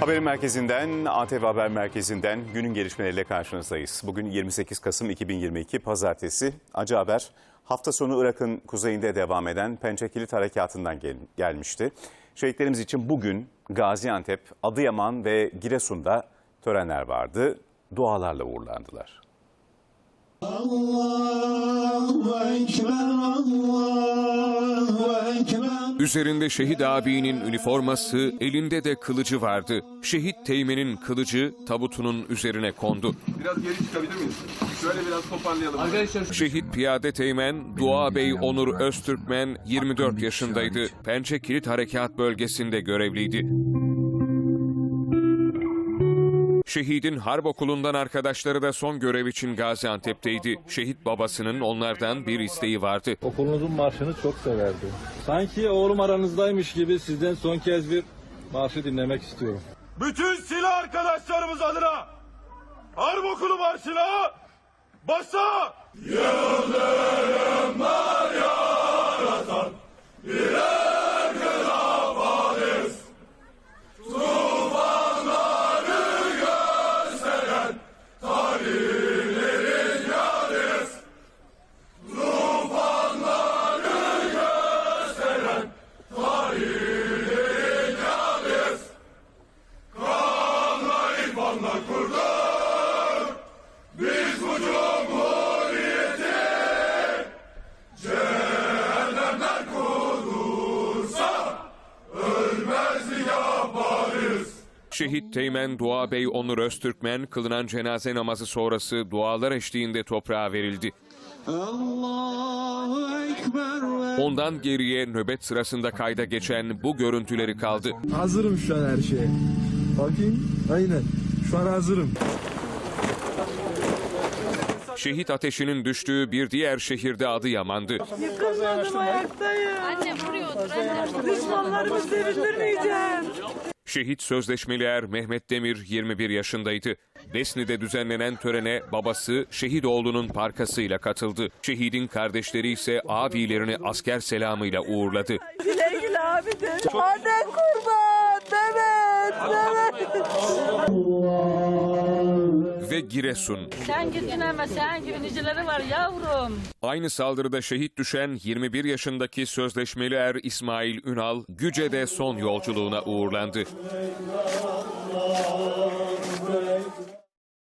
Haberin merkezinden, ATV Haber Merkezi'nden günün gelişmeleriyle karşınızdayız. Bugün 28 Kasım 2022 Pazartesi. Acı haber hafta sonu Irak'ın kuzeyinde devam eden Pençe Kilit Harekatı'ndan gel- gelmişti. Şehitlerimiz için bugün Gaziantep, Adıyaman ve Giresun'da törenler vardı. Dualarla uğurlandılar. Allahu Ekber. Üzerinde şehit abinin üniforması, elinde de kılıcı vardı. Şehit Teğmen'in kılıcı tabutunun üzerine kondu. Biraz geri çıkabilir miyiz? Şöyle biraz toparlayalım. Şehit Piyade Teğmen, Dua Bey Onur Öztürkmen 24 yaşındaydı. Pençe Kilit Harekat bölgesinde görevliydi. Şehidin harp okulundan arkadaşları da son görev için Gaziantep'teydi. Şehit babasının onlardan bir isteği vardı. Okulunuzun marşını çok severdi. Sanki oğlum aranızdaymış gibi sizden son kez bir marşı dinlemek istiyorum. bütün silah arkadaşlarımız adına Harp Okulu Marşı'na başla! Şehit Teğmen Dua Bey Onur Öztürkmen kılınan cenaze namazı sonrası dualar eşliğinde toprağa verildi. Ondan geriye nöbet sırasında kayda geçen bu görüntüleri kaldı. Hazırım şu an her şeye. Bakayım. Aynen. Şu an hazırım. Şehit ateşinin düştüğü bir diğer şehirde Adıyaman'dı. Yıkılmadım ayaktayım. Anne vuruyordur anne. Düşmanlarımı sevindirmeyeceğim. Şehit sözleşmeli er Mehmet Demir 21 yaşındaydı. Besni'de düzenlenen törene babası şehit oğlunun parkasıyla katıldı. Şehidin kardeşleri ise abilerini asker selamıyla uğurladı. Güle güle abi de. Anne Ve Giresun. Sen gittin ama sen gibi niceleri var yavrum. Aynı saldırıda şehit düşen 21 yaşındaki sözleşmeli er İsmail Ünal, Güce'de son yolculuğuna uğurlandı.